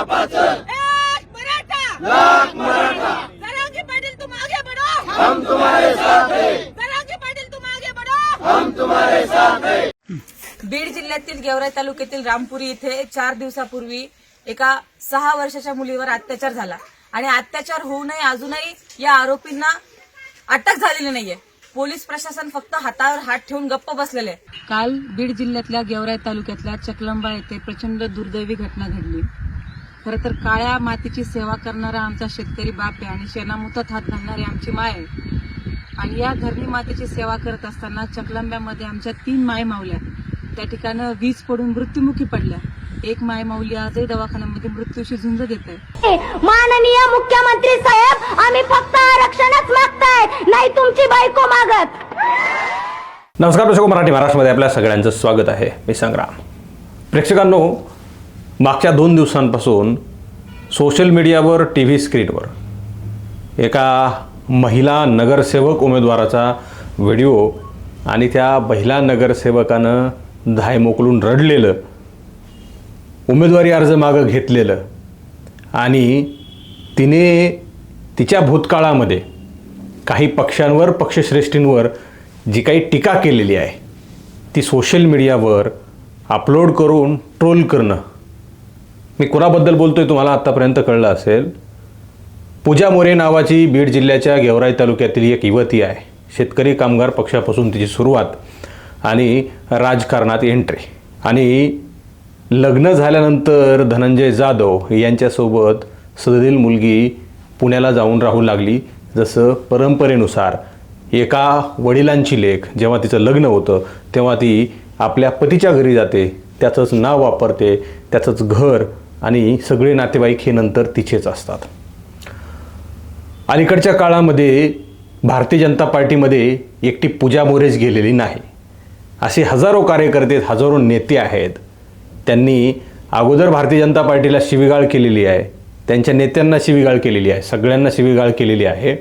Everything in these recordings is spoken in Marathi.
एक मराठा. लाख मराठा. जरांगी पाटील तुम आगे बढ़ो. हम तुम्हारे साथ हैं. जरांगी पाटील तुम आगे बढ़ो. बीड जिल्ह्यातील गेवराई तालुक्यातील रामपुरी इथे चार दिवसापूर्वी एका सहा वर्षाच्या मुलीवर अत्याचार झाला. आणि अत्याचार होऊनही अजूनही या आरोपींना अटक झालेली नाहीये. पोलीस प्रशासन फक्त हातावर हात ठेवून गप्प बसलेले आहे. काल बीड जिल्ह्यातल्या गेवराई तालुक्यातल्या चकलंबा येथे प्रचंड दुर्दैवी घटना घडली. खरं तर काळ्या मातीची सेवा करणारा आमचा शेतकरी बाप आहे आणि शेणामुतात हात घालणारी आमची माय आहे. आणि या धरणी मातेची सेवा करत असताना चकलंब्यामध्ये आमच्या तीन माय माऊल्या त्या ठिकाणी वीज पडून मृत्युमुखी पडल्या. एक माय माऊली आजही दवाखान्यामध्ये मृत्यूशी झुंज देत आहे. माननीय मुख्यमंत्री साहेब आम्ही फक्त आरक्षणच मागताय नाही तुमची बायको मागत. नमस्कार दर्शक मराठी महाराष्ट्रामध्ये आपल्या सगळ्यांचं स्वागत आहे. मी संग्राम. प्रेक्षकांनो मागच्या दोन दिवसांपासून सोशल मीडियावर टी व्ही स्क्रीनवर एका महिला नगरसेवक उमेदवाराचा व्हिडिओ आणि त्या महिला नगरसेवकानं धाय मोकलून रडलेलं उमेदवारी अर्ज मागं घेतलेलं आणि तिने तिच्या भूतकाळामध्ये काही पक्षांवर पक्षश्रेष्ठींवर जी काही टीका केलेली आहे ती सोशल मीडियावर अपलोड करून ट्रोल करणं मी कुणाबद्दल बोलतोय तुम्हाला आत्तापर्यंत कळलं असेल. पूजा मोरे नावाची बीड जिल्ह्याच्या गेवराई तालुक्यातील एक युवती आहे. शेतकरी कामगार पक्षापासून तिची सुरुवात आणि राजकारणात एंट्री आणि लग्न झाल्यानंतर धनंजय जाधव यांच्यासोबत सदरील मुलगी पुण्याला जाऊन राहू लागली. जसं परंपरेनुसार एका वडिलांची लेख जेव्हा तिचं लग्न होतं तेव्हा ती आपल्या पतीच्या घरी जाते. त्याचंच नाव वापरते त्याचंच घर आणि सगळे नातेवाईक हे नंतर तिचेच असतात. अलीकडच्या काळामध्ये भारतीय जनता पार्टीमध्ये एकटी पूजा मोरेच गेलेली नाही. असे हजारो कार्यकर्ते हजारो नेते आहेत. त्यांनी अगोदर भारतीय जनता पार्टीला शिवीगाळ केलेली आहे. त्यांच्या नेत्यांना शिवीगाळ केलेली आहे. सगळ्यांना शिवीगाळ केलेली आहे.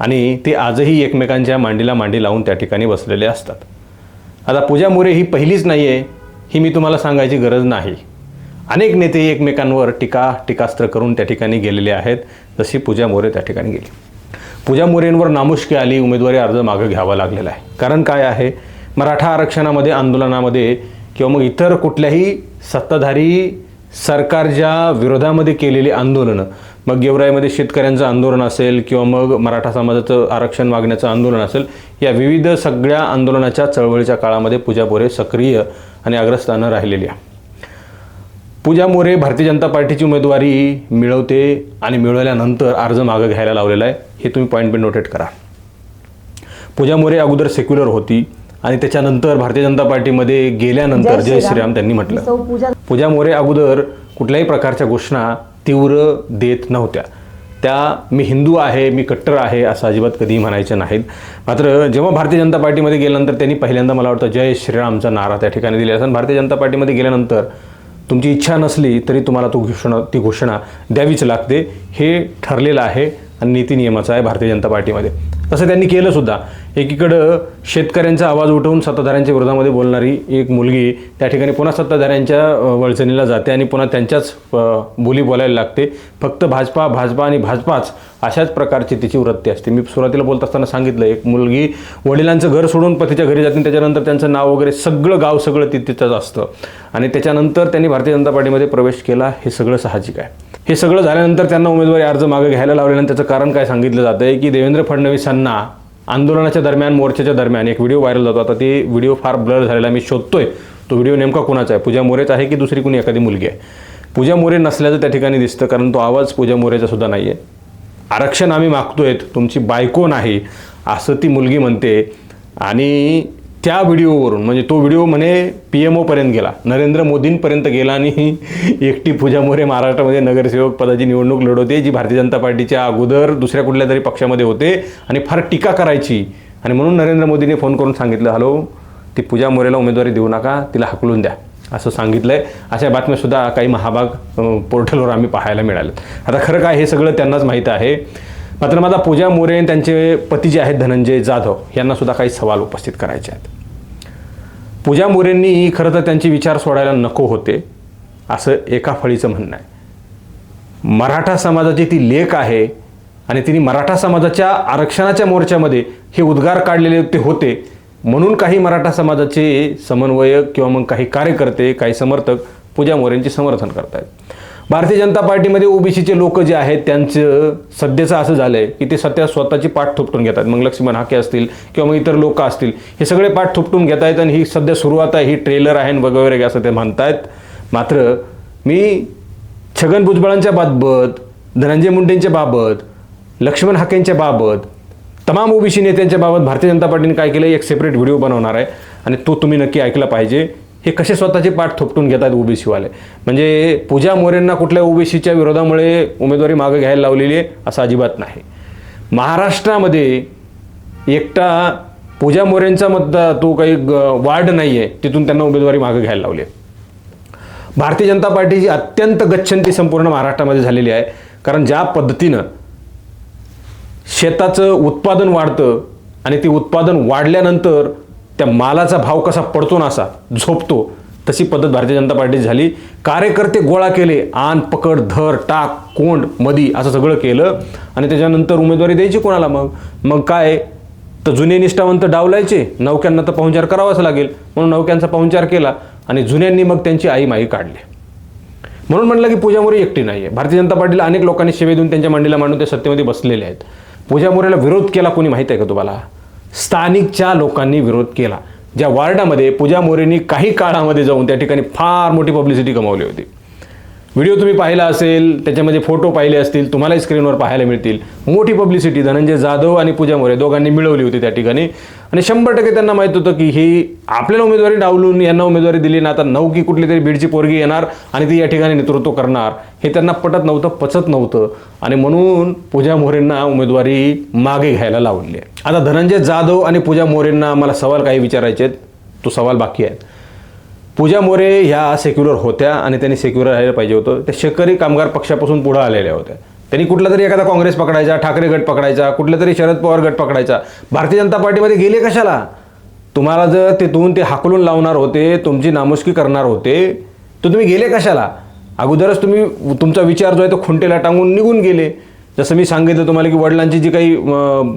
आणि ते आजही एकमेकांच्या मांडीला मांडी लावून त्या ठिकाणी बसलेले असतात. आता पूजा मोरे ही पहिलीच नाही आहे ही मी तुम्हाला सांगायची गरज नाही. अनेक नेते एकमेकांवर टीका टीकास्त्र करून त्या ठिकाणी गेलेले आहेत. जशी पूजा मोरे त्या ठिकाणी गेली. पूजा मोरेंवर नामुष्की आली उमेदवारी अर्ज मागं घ्यावा लागलेला आहे. कारण काय आहे? मराठा आरक्षणामध्ये आंदोलनामध्ये किंवा मग इतर कुठल्याही सत्ताधारी सरकारच्या विरोधामध्ये केलेली आंदोलनं मग गेवराईमध्ये शेतकऱ्यांचं आंदोलन असेल किंवा मग मराठा समाजाचं आरक्षण मागण्याचं आंदोलन असेल या विविध सगळ्या आंदोलनाच्या चळवळीच्या काळामध्ये पूजा मोरे सक्रिय आणि अग्रस्थानं राहिलेली आहे पूजा मोरे भारतीय जनता पार्टीची उमेदवारी मिळवते आणि मिळवल्यानंतर अर्ज मागं घ्यायला लावलेला आहे. हे तुम्ही पॉईंट बिन नोटेट करा. पूजा मोरे अगोदर सेक्युलर होती आणि त्याच्यानंतर भारतीय जनता पार्टीमध्ये गेल्यानंतर जय श्रीराम. त्यांनी म्हटलं. पूजा मोरे अगोदर कुठल्याही प्रकारच्या घोषणा तीव्र देत नव्हत्या. त्या मी हिंदू आहे मी कट्टर आहे असं अजिबात कधीही म्हणायचं नाहीत. मात्र जेव्हा भारतीय जनता पार्टीमध्ये गेल्यानंतर त्यांनी पहिल्यांदा मला वाटतं जय श्रीरामचा नारा त्या ठिकाणी दिला असेल भारतीय जनता पार्टीमध्ये गेल्यानंतर तुमची इच्छा नसली तरी तुम्हाला तो घोषणा ती घोषणा द्यावीच लागते. हे ठरलेलं आहे आणि नीती नियमाचं आहे भारतीय जनता पार्टीमध्ये. तसं त्यांनी केलंसुद्धा एकीकडं शेतकऱ्यांचा आवाज उठवून सत्ताधाऱ्यांच्या विरोधामध्ये बोलणारी एक मुलगी त्या ठिकाणी पुन्हा सत्ताधाऱ्यांच्या वळचणीला जाते आणि पुन्हा त्यांच्याच बोली बोलायला लागते. फक्त भाजपा भाजपा आणि भाजपाच अशाच प्रकारची तिची वृत्ती असते. मी सुरुवातीला बोलत असताना सांगितलं एक मुलगी वडिलांचं घर सोडून पतीच्या घरी जाते आणि त्याच्यानंतर त्यांचं नाव वगैरे सगळं गाव सगळं ति तिथंच असतं. आणि त्याच्यानंतर त्यांनी भारतीय जनता पार्टीमध्ये प्रवेश केला. हे सगळं साहजिक आहे. हे सगळं झाल्यानंतर त्यांना उमेदवारी अर्ज मागे घ्यायला लावल्यानंतर त्याचं कारण काय सांगितलं जातं आहे की देवेंद्र फडणवीसांना आंदोलनाच्या दरम्यान मोर्चाच्या दरम्यान एक व्हिडिओ व्हायरल जातो आता ते व्हिडिओ फार ब्लर झालेला मी शोधतोय. तो व्हिडिओ नेमका कोणाचा आहे? पूजा मोरेचा आहे की दुसरी कुणी? एखादी मुलगी आहे. पूजा मोरे नसल्याचं त्या ठिकाणी दिसतं कारण तो आवाज पूजा मोरेचा सुद्धा नाही आहे आरक्षण आम्ही मागतोय तुमची बायको नाही असं ती मुलगी म्हणते. आणि त्या व्हिडिओवरून म्हणजे तो व्हिडिओ म्हणे पी एम ओपर्यंत गेला नरेंद्र मोदींपर्यंत गेला आणि एकटी पूजा मोरे महाराष्ट्रामध्ये नगरसेवक पदाची निवडणूक लढवते जी भारतीय जनता पार्टीच्या अगोदर दुसऱ्या कुठल्या तरी पक्षामध्ये होते आणि फार टीका करायची. आणि म्हणून नरेंद्र मोदीने फोन करून सांगितलं हॅलो ती पूजा मोरेला उमेदवारी देऊ नका तिला हकलून द्या. असं सांगितलं आहे अशा बातम्यासुद्धा काही महाभाग पोर्टलवर आम्ही पाहायला मिळाले. आता खरं काय हे सगळं त्यांनाच माहीत आहे. मात्र माझा पूजा मोरे आणि त्यांचे पती जे आहेत धनंजय जाधव यांना सुद्धा काही सवाल उपस्थित करायचे आहेत. पूजा मोरेंनी खरं तर त्यांचे विचार सोडायला नको होते असं एका फळीचं म्हणणं आहे. मराठा समाजाची ती लेख आहे आणि तिने मराठा समाजाच्या आरक्षणाच्या मोर्चामध्ये हे उद्गार काढलेले ते होते. म्हणून काही मराठा समाजाचे समन्वयक किंवा मग काही कार्यकर्ते काही समर्थक पूजा मोरेंचे समर्थन करतायत. भारतीय जनता पार्टीमध्ये ओबीसीचे लोक जे आहेत त्यांचं सध्याचं असं झालं आहे की ते सध्या स्वतःची पाठ थोपटून घेतात. मग लक्ष्मण हाके असतील किंवा मग इतर लोक असतील हे सगळे पाठ थोपटून घेत आहेत आणि ही सध्या सुरुवात आहे. ही ट्रेलर आहे वगैरे असं ते म्हणतायत. मात्र मी छगन भुजबळांच्या बाबत धनंजय मुंडेंच्या बाबत लक्ष्मण हाकेंच्या बाबत तमाम ओबीसी नेत्यांच्या बाबत भारतीय जनता पार्टीने काय केलं एक सेपरेट व्हिडिओ बनवणार आहे. आणि तो तुम्ही नक्की ऐकला पाहिजे. हे कसे स्वतःचे पाठ थोपटून घेतात ओबीसीवाले? म्हणजे पूजा मोरेंना कुठल्या ओबीसीच्या विरोधामुळे उमेदवारी मागे घ्यायला लावलेली आहे असं अजिबात नाही. महाराष्ट्रामध्ये एकटा पूजा मोरेंचा मतदा तो काही वार्ड नाही आहे तिथून त्यांना उमेदवारी मागे घ्यायला लावली आहे. भारतीय जनता पार्टीची अत्यंत गच्छंती संपूर्ण महाराष्ट्रामध्ये झालेली आहे कारण ज्या पद्धतीनं शेताचं उत्पादन वाढतं आणि ते उत्पादन वाढल्यानंतर त्या मालाचा भाव कसा पडतो ना असा झोपतो तशी पद्धत भारतीय जनता पार्टीची झाली. कार्यकर्ते गोळा केले आन पकड धर टाक कोंड मदी असं सगळं केलं. आणि त्याच्यानंतर उमेदवारी द्यायची कोणाला मग? मग काय? तर जुने निष्ठावंत डावलायचे. नौक्यांना तर पाहुणचार करावाच लागेल. म्हणून नौक्यांचा पाहुणचार केला आणि जुन्यांनी मग त्यांची आई माई काढली. म्हणून म्हटलं की पूजा मोरे एकटी नाही आहे भारतीय जनता पार्टीला अनेक लोकांनी सेवे देऊन त्यांच्या मांडीला मांडून ते सत्तेमध्ये बसलेले आहेत. पूजा मोरेला विरोध केला कोणी माहीत आहे का तुम्हाला? स्थानिकच्या लोकांनी विरोध केला. ज्या वार्डामध्ये पूजा मोरेंनी काही काळामध्ये जाऊन त्या ठिकाणी फार मोठी पब्लिसिटी कमावली होती. व्हिडिओ तुम्ही पाहिला असेल त्याच्यामध्ये फोटो पाहिले असतील तुम्हालाही स्क्रीनवर पाहायला मिळतील. मोठी पब्लिसिटी धनंजय जाधव आणि पूजा मोरे दोघांनी मिळवली होती त्या ठिकाणी. आणि शंभर टक्के त्यांना माहीत होतं की ही आपल्याला उमेदवारी डावलून यांना उमेदवारी दिली ना आता नऊ की कुठली तरी बीडची पोरगी येणार आणि ती या ठिकाणी नेतृत्व करणार. हे त्यांना पटत नव्हतं पचत नव्हतं. आणि म्हणून पूजा मोरेंना उमेदवारी मागे घ्यायला लावली आहे. आता धनंजय जाधव आणि पूजा मोरेंना मला सवाल काही विचारायचे आहेत. तो सवाल बाकी आहे पूजा मोरे ह्या सेक्युलर होत्या आणि त्यांनी सेक्युलर राहायला पाहिजे होतं. त्या शेतकरी कामगार पक्षापासून पुढं आलेल्या होत्या. त्यांनी कुठला तरी एखादा काँग्रेस पकडायचा ठाकरे गट पकडायचा कुठला तरी शरद पवार गट पकडायचा. भारतीय जनता पार्टीमध्ये गेले कशाला? तुम्हाला जर तिथून ते हाकलून लावणार होते तुमची नामुष्की करणार होते तर तुम्ही गेले कशाला? अगोदरच तुम्ही तुमचा विचार जो आहे तो खुंटेला टांगून निघून गेले. जसं मी सांगितलं तुम्हाला की वडिलांची जी काही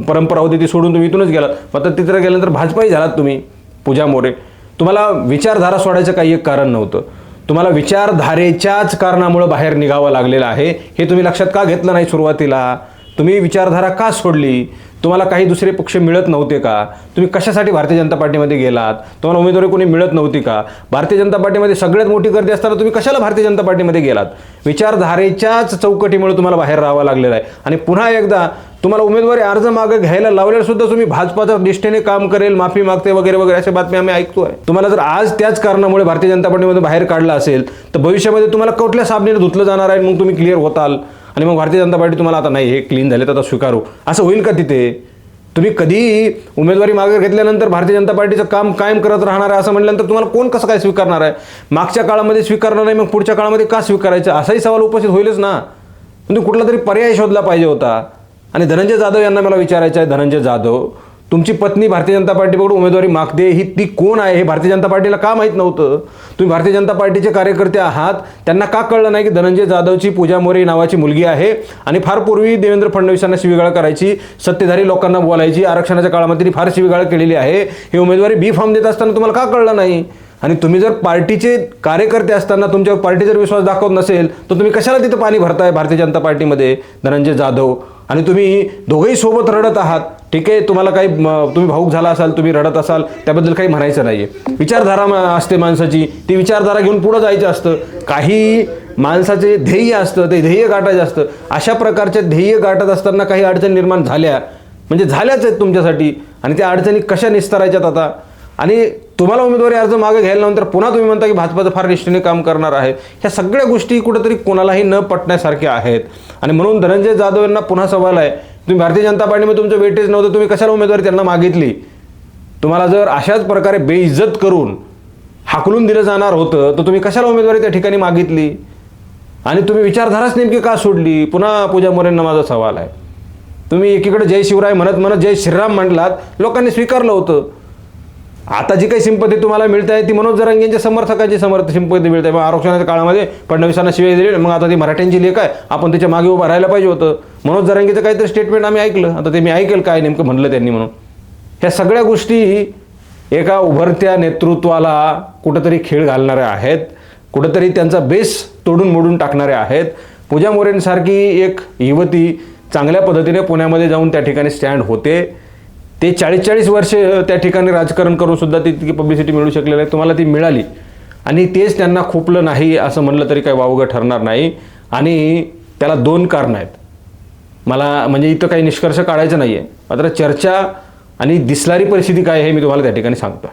परंपरा होती ती सोडून तुम्ही इथूनच गेलात. मात्र तिथं गेल्यानंतर भाजपाही झालात तुम्ही पूजा मोरे. तुम्हाला विचारधारा सोडायचं काही एक कारण नव्हतं. तुम्हाला विचारधारेच्याच कारणामुळे बाहेर निघावं लागलेलं आहे. हे तुम्ही लक्षात का घेतलं नाही सुरुवातीला? तुम्ही विचारधारा का सोडली? तुम्हाला काही दुसरे पक्ष मिळत नव्हते का? तुम्ही कशासाठी भारतीय जनता पार्टीमध्ये गेलात? तुम्हाला उमेदवारी कोणी मिळत नव्हती का? भारतीय जनता पार्टीमध्ये सगळ्यात मोठी गर्दी असताना तुम्ही कशाला भारतीय जनता पार्टीमध्ये गेलात? विचारधारेच्याच चौकटीमुळे तुम्हाला बाहेर राहावं लागलेलं आहे. आणि पुन्हा एकदा तुम्हाला उमेदवारी अर्ज मागे घ्यायला लावल्यावर सुद्धा तुम्ही भाजपाच्या निष्ठेने काम करेल माफी मागते वगैरे वगैरे अशा बातम्या आम्ही ऐकतोय. तुम्हाला जर आज त्याच कारणामुळे भारतीय जनता पार्टीमध्ये बाहेर काढलं असेल तर भविष्यामध्ये तुम्हाला कुठल्या साबणीने धुतलं जाणार आहे मग तुम्ही क्लिअर होताल आणि मग भारतीय जनता पार्टी तुम्हाला आता नाही हे क्लीन झाले तर आता स्वीकारू. असं होईल का तिथे? तुम्ही कधीही उमेदवारी मागे घेतल्यानंतर भारतीय जनता पार्टीचं काम कायम करत राहणार आहे असं म्हटल्यानंतर तुम्हाला कोण कसं काय स्वीकारणार आहे? मागच्या काळामध्ये स्वीकारणार नाही मग पुढच्या काळामध्ये का स्वीकारायचं? असाही सवाल उपस्थित होईलच ना. तुम्ही कुठला तरी पर्याय शोधला पाहिजे होता. आणि धनंजय जाधव यांना मला विचारायचं आहे धनंजय जाधव तुमची पत्नी भारतीय जनता पार्टीकडून उमेदवारी मागते ही ती कोण आहे? हे भारतीय जनता पार्टीला का माहीत नव्हतं? तुम्ही भारतीय जनता पार्टीचे कार्यकर्ते आहात. त्यांना का कळलं नाही की धनंजय जाधवची पूजा मोरे नावाची मुलगी आहे? आणि फार पूर्वी देवेंद्र फडणवीसांना शिवीगाळ करायची सत्तेधारी लोकांना बोलायची आरक्षणाच्या काळामध्ये तिने फार शिवीगाळ केलेली आहे. हे उमेदवारी बी फॉर्म देत असताना तुम्हाला का कळलं नाही? आणि तुम्ही जर पार्टीचे कार्यकर्ते असताना तुमच्यावर पार्टी जर विश्वास दाखवत नसेल तर तुम्ही कशाला तिथं पाणी भरताय भारतीय जनता पार्टीमध्ये? धनंजय जाधव आणि तुम्ही दोघंही सोबत रडत आहात. ठीक आहे? तुम्हाला काही म, तुम्ही भाऊक झाला असाल तुम्ही रडत असाल त्याबद्दल काही म्हणायचं नाही आहे विचारधारा असते माणसाची. ती विचारधारा घेऊन पुढं जायचं असतं. काही माणसाचे ध्येय असतं ते ध्येय गाठायचं असतं. अशा प्रकारचे ध्येय गाठत असताना काही अडचणी निर्माण झाल्या. म्हणजे झाल्याच आहेत तुमच्यासाठी. आणि त्या अडचणी कशा निस्तारायच्यात आता? आणि तुम्हाला उमेदवारी अर्ज मागे घ्यायला नंतर पुन्हा तुम्ही म्हणता की भाजपाचं फार निष्ठेने काम करणार आहे. ह्या सगळ्या गोष्टी कुठेतरी कोणालाही न पटण्यासारख्या आहेत. आणि म्हणून धनंजय जाधव यांना पुन्हा सवाल आहे. तुम्ही भारतीय जनता पार्टीमध्ये तुमचं वेटेज नव्हतं तुम्ही कशाला उमेदवारी त्यांना मागितली? तुम्हाला जर अशाच प्रकारे बेइज्जत करून हाकलून दिलं जाणार होतं तर तुम्ही कशाला उमेदवारी त्या ठिकाणी मागितली? आणि तुम्ही विचारधाराच नेमकी का सोडली? पुन्हा पूजा मोरेंना माझा सवाल आहे. तुम्ही एकीकडे जय शिवराय म्हणत म्हणत जय श्रीराम म्हटलात लोकांनी स्वीकारलं होतं. आता जी काही सिंपत्ती तुम्हाला मिळत आहे ती मनोज जरांगेंच्या समर्थकांची समर्थ सिंपती मिळते मग आरक्षणाच्या काळामध्ये फडणवीसांना शिवाय दिली मग आता ती मराठ्यांची लेख आहे. आपण त्याच्यामागे उभं राहायला पाहिजे होतं. मनोज जरांगेचं काहीतरी स्टेटमेंट आम्ही ऐकलं. आता ते मी ऐकेल काय नेमकं म्हणलं त्यांनी म्हणून. ह्या सगळ्या गोष्टी एका उभरत्या नेतृत्वाला कुठंतरी खेळ घालणाऱ्या आहेत. कुठंतरी त्यांचा बेस तोडून मोडून टाकणाऱ्या आहेत. पूजा मोरेंसारखी एक युवती चांगल्या पद्धतीने पुण्यामध्ये जाऊन त्या ठिकाणी स्टँड होते. ते चाळीस चाळीस वर्ष त्या ठिकाणी राजकारण करून सुद्धा ती तितकी पब्लिसिटी मिळू शकलेली आहे तुम्हाला ती मिळाली. आणि तेच त्यांना खुपलं नाही असं म्हणलं तरी काही वावगं ठरणार नाही. आणि त्याला दोन कारणं आहेत. मला म्हणजे इथं काही निष्कर्ष काढायचं नाही आहे मात्र चर्चा आणि दिसणारी परिस्थिती काय आहे हे मी तुम्हाला त्या ठिकाणी सांगतो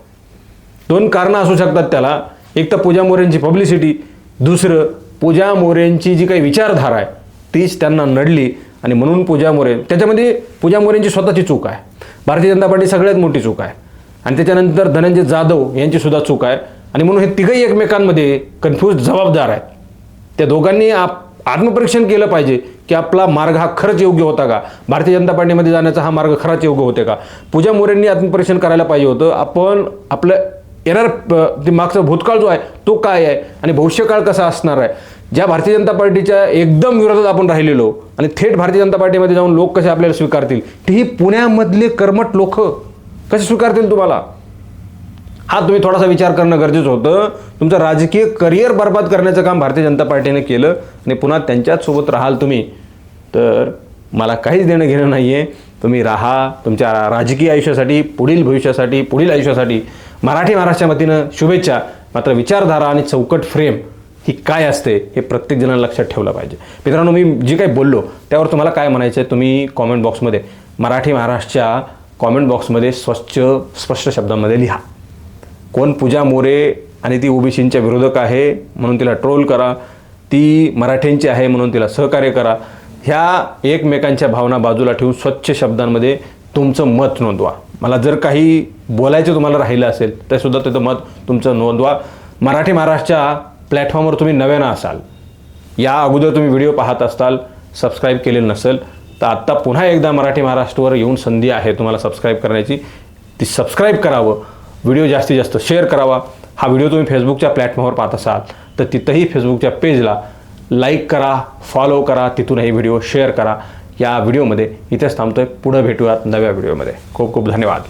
दोन कारणं असू शकतात त्याला. एक तर पूजा मोरेंची पब्लिसिटी दुसरं पूजा मोरेंची जी काही विचारधारा आहे तीच त्यांना नडली. आणि म्हणून पूजा मोरे त्याच्यामध्ये पूजा मोरेंची स्वतःची चूक आहे. भारतीय जनता पार्टी सगळ्यात मोठी चूक आहे. आणि त्याच्यानंतर धनंजय जाधव यांची सुद्धा चूक आहे. आणि म्हणून हे तिघही एकमेकांमध्ये कन्फ्यूज जबाबदार आहेत. त्या दोघांनी आप आत्मपरीक्षण केलं पाहिजे की आपला मार्ग हा खरंच योग्य होता का? भारतीय जनता पार्टीमध्ये जाण्याचा हा मार्ग खरंच योग्य होते का? पूजा मोरेंनी आत्मपरीक्षण करायला पाहिजे होतं. आपण आपलं येणार ते मागचा भूतकाळ जो आहे तो काय आहे? आणि भविष्यकाळ कसा असणार आहे? ज्या भारतीय जनता पार्टीच्या एकदम विरोधात आपण राहिलेलो आणि थेट भारतीय जनता पार्टीमध्ये जाऊन लोक कसे आपल्याला स्वीकारतील? तेही पुण्यामधले कर्मट लोक कसे स्वीकारतील तुम्हाला? हा तुम्ही थोडासा विचार करणं गरजेचं होतं. तुमचं राजकीय करिअर बर्बाद करण्याचं काम भारतीय जनता पार्टीने केलं आणि पुन्हा त्यांच्याच सोबत राहाल तुम्ही. तर मला काहीच देणं घेणं नाही आहे तुम्ही राहा. तुमच्या राजकीय आयुष्यासाठी पुढील भविष्यासाठी पुढील आयुष्यासाठी मराठी महाराष्ट्राच्या वतीनं शुभेच्छा. मात्र विचारधारा आणि चौकट फ्रेम ही काय असते हे प्रत्येक जणांना लक्षात ठेवलं पाहिजे. मित्रांनो मी जे काही बोललो त्यावर तुम्हाला काय म्हणायचं आहे तुम्ही कॉमेंट बॉक्समध्ये मराठी महाराष्ट्रच्या कॉमेंट बॉक्समध्ये स्वच्छ स्पष्ट शब्दांमध्ये लिहा. कोण पूजा मोरे आणि ती ओबीसींच्या विरोधक आहे म्हणून तिला ट्रोल करा ती मराठ्यांची आहे म्हणून तिला सहकार्य करा ह्या एकमेकांच्या भावना बाजूला ठेवून स्वच्छ शब्दांमध्ये तुमचं मत नोंदवा. मला जर काही बोलायचं तुम्हाला राहिलं असेल तर सुद्धा त्याचं मत तुमचं नोंदवा. मराठी महाराष्ट्राच्या प्लॅटफॉर्मवर तुम्ही नव्यानं असाल या अगोदर तुम्ही व्हिडिओ पाहत असताल सबस्क्राईब केलेलं नसेल तर आत्ता पुन्हा एकदा मराठी महाराष्ट्रवर येऊन संधी आहे तुम्हाला सबस्क्राईब करण्याची. ती सबस्क्राईब करावं व्हिडिओ जास्तीत जास्त शेअर करावा. हा व्हिडिओ तुम्ही फेसबुकच्या प्लॅटफॉर्मवर पाहत असाल तर तिथंही फेसबुकच्या पेजला लाईक करा फॉलो करा तिथूनही व्हिडिओ शेअर करा. या व्हिडिओमध्ये इथेच थांबतोय. पुढं भेटूयात नव्या व्हिडिओमध्ये. खूप खूप धन्यवाद.